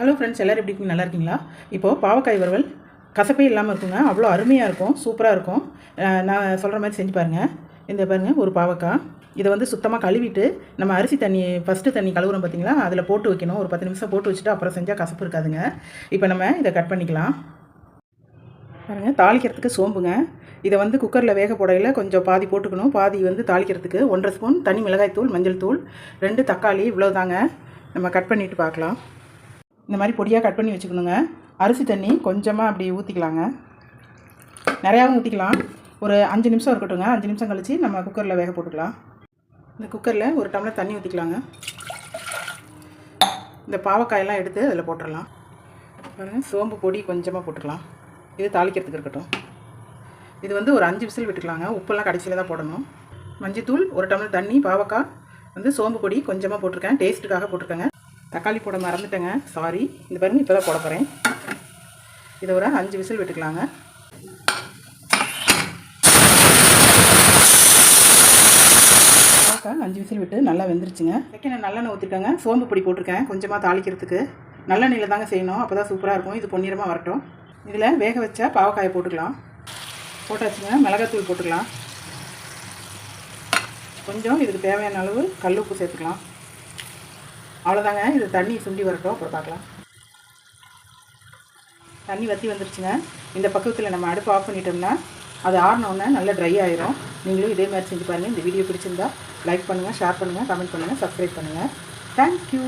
Hello friends எல்லோரும் எப்படி நல்லா இருக்கீங்களா? இப்போது பாவக்காய் வறுவல் கசப்பே இல்லாமல் இருக்குங்க. அவ்வளோ அருமையாக இருக்கும். சூப்பராக இருக்கும். நான் சொல்கிற மாதிரி செஞ்சு பாருங்கள் இந்த பாருங்கள் ஒரு பாவக்காய். இதை வந்து சுத்தமாக கழுவிட்டு நம்ம அரிசி தண்ணி ஃபஸ்ட்டு தண்ணி கழுவுறோம் பார்த்தீங்களா? அதில் போட்டு வைக்கணும். ஒரு பத்து நிமிஷம் போட்டு வச்சுட்டு அப்புறம் செஞ்சால் கசப்பு இருக்காதுங்க. இப்போ நம்ம இதை கட் பண்ணிக்கலாம். பாருங்கள் தாளிக்கிறதுக்கு சோம்புங்க. இதை வந்து குக்கரில் வேக போடையில் கொஞ்சம் பாதி போட்டுக்கணும். பாதி வந்து தாளிக்கிறதுக்கு ஒன்றரை ஸ்பூன் தனி மிளகாய் தூள் மஞ்சள் தூள் ரெண்டு தக்காளி இவ்வளோதாங்க நம்ம கட் பண்ணிவிட்டு பார்க்கலாம். இந்த மாதிரி பொடியாக கட் பண்ணி வச்சுக்கணுங்க. அரிசி தண்ணி கொஞ்சமாக அப்படி ஊற்றிக்கலாங்க நிறையாவும் ஊற்றிக்கலாம் ஒரு அஞ்சு நிமிஷம் இருக்கட்டுங்க அஞ்சு நிமிஷம் கழித்து நம்ம குக்கரில் வேக போட்டுக்கலாம். இந்த குக்கரில் ஒரு டம்ளர் தண்ணி ஊற்றிக்கலாங்க இந்த பாவக்காயெல்லாம் எடுத்து அதில் போட்டுடலாம் பாருங்கள் சோம்பு பொடி கொஞ்சமாக போட்டுக்கலாம். இது தாளிக்கிறதுக்கு இருக்கட்டும். இது வந்து ஒரு அஞ்சு விசில் விட்டுக்கலாங்க. உப்பெல்லாம் கடைசியில் தான் போடணும். மஞ்சத்தூள் ஒரு டம்ளர் தண்ணி பாவக்காய் வந்து சோம்பு பொடி கொஞ்சமாக போட்டிருக்கேன். டேஸ்ட்டுக்காக போட்டிருக்கேங்க. தக்காளி போட மறந்துட்டேங்க. சாரி இந்த பாருங்க இப்போ தான் போட போகிறேன் இதை ஒரு அஞ்சு விசில் விட்டுக்கலாங்க. அஞ்சு விசில் விட்டு நல்லா வெந்துருச்சுங்க. செகண்ட் நல்லெண்ணெய் ஊற்றிருக்கேங்க சோம்பு பொடி போட்டிருக்கேன் கொஞ்சமாக தாளிக்கிறதுக்கு. நல்லெண்ணெயில் தாங்க செய்யணும். அப்போ தான் சூப்பராக இருக்கும். இது பொன்னிறமாக வரட்டும். இதில் வேக வச்ச பாவக்காயை போட்டுக்கலாம். போட்டாச்சுங்க. மிளகாத்தூள் போட்டுக்கலாம். கொஞ்சம் இதுக்கு தேவையான அளவு கல் உப்பு சேர்த்துக்கலாம். அவ்வளோதாங்க இது தண்ணி சுண்டி வரட்டும். அப்புறம் பார்க்கலாம். தண்ணி வற்றி வந்துருச்சுங்க. இந்த பக்கத்தில் நம்ம அடுப்பு ஆஃப் பண்ணிட்டோம்னா அது ஆறினோடனே நல்லா ட்ரை ஆயிரும். நீங்களும் இதே மாதிரி செஞ்சு பாருங்கள் இந்த வீடியோ பிடிச்சிருந்தா லைக் பண்ணுங்கள் ஷேர் பண்ணுங்கள் கமெண்ட் பண்ணுங்கள் சப்ஸ்கிரைப் பண்ணுங்கள் தேங்க்யூ